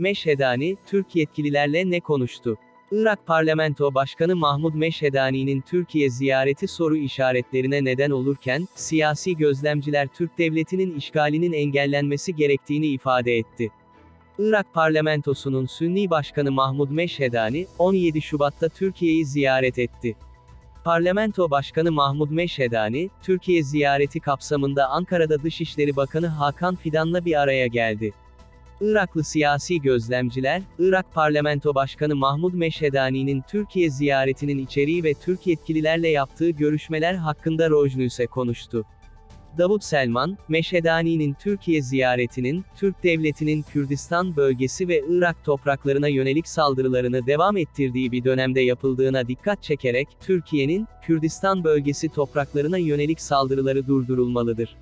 Meşhedani, Türk yetkililerle ne konuştu? Irak Parlamento Başkanı Mahmud Meşhedani'nin Türkiye ziyareti soru işaretlerine neden olurken, siyasi gözlemciler Türk devletinin işgalinin engellenmesi gerektiğini ifade etti. Irak Parlamentosu'nun Sünni Başkanı Mahmud Meşhedani, 17 Şubat'ta Türkiye'yi ziyaret etti. Parlamento Başkanı Mahmud Meşhedani, Türkiye ziyareti kapsamında Ankara'da Dışişleri Bakanı Hakan Fidan'la bir araya geldi. Iraklı siyasi gözlemciler, Irak Parlamento Başkanı Mahmud Meşhedani'nin Türkiye ziyaretinin içeriği ve Türk yetkililerle yaptığı görüşmeler hakkında Rojnüs'e konuştu. Davut Selman, Meşhedani'nin Türkiye ziyaretinin, Türk devletinin Kürdistan bölgesi ve Irak topraklarına yönelik saldırılarını devam ettirdiği bir dönemde yapıldığına dikkat çekerek, Türkiye'nin, Kürdistan bölgesi topraklarına yönelik saldırıları durdurulmalıdır.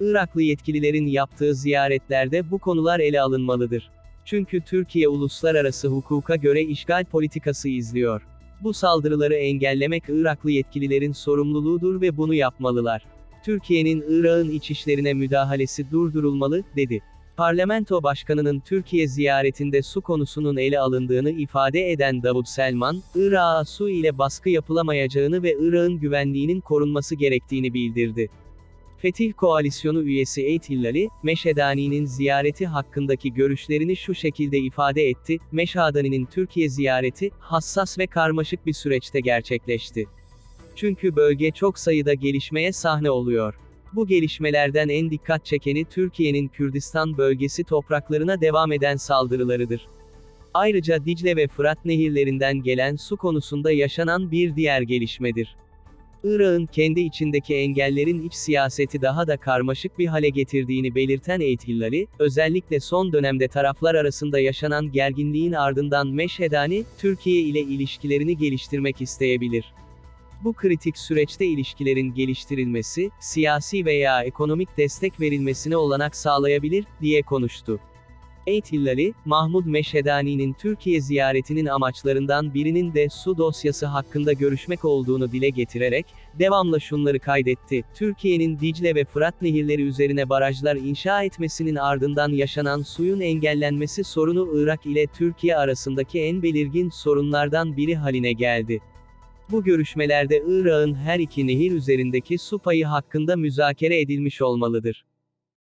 Iraklı yetkililerin yaptığı ziyaretlerde bu konular ele alınmalıdır. Çünkü Türkiye uluslararası hukuka göre işgal politikası izliyor. Bu saldırıları engellemek Iraklı yetkililerin sorumluluğudur ve bunu yapmalılar. Türkiye'nin Irak'ın iç işlerine müdahalesi durdurulmalı, dedi. Parlamento Başkanı'nın Türkiye ziyaretinde su konusunun ele alındığını ifade eden Davut Selman, Irak'a su ile baskı yapılamayacağını ve Irak'ın güvenliğinin korunması gerektiğini bildirdi. Fetih Koalisyonu üyesi Eyd Hillali, Meşhedani'nin ziyareti hakkındaki görüşlerini şu şekilde ifade etti, Meşhedani'nin Türkiye ziyareti, hassas ve karmaşık bir süreçte gerçekleşti. Çünkü bölge çok sayıda gelişmeye sahne oluyor. Bu gelişmelerden en dikkat çekeni Türkiye'nin Kürdistan bölgesi topraklarına devam eden saldırılarıdır. Ayrıca Dicle ve Fırat nehirlerinden gelen su konusunda yaşanan bir diğer gelişmedir. Irak'ın kendi içindeki engellerin iç siyaseti daha da karmaşık bir hale getirdiğini belirten Hillali, özellikle son dönemde taraflar arasında yaşanan gerginliğin ardından Meşhedani, Türkiye ile ilişkilerini geliştirmek isteyebilir. Bu kritik süreçte ilişkilerin geliştirilmesi, siyasi veya ekonomik destek verilmesine olanak sağlayabilir, diye konuştu. Eyd Hillali, Mahmud Meşhedani'nin Türkiye ziyaretinin amaçlarından birinin de su dosyası hakkında görüşmek olduğunu dile getirerek, devamla şunları kaydetti, Türkiye'nin Dicle ve Fırat nehirleri üzerine barajlar inşa etmesinin ardından yaşanan suyun engellenmesi sorunu Irak ile Türkiye arasındaki en belirgin sorunlardan biri haline geldi. Bu görüşmelerde Irak'ın her iki nehir üzerindeki su payı hakkında müzakere edilmiş olmalıdır.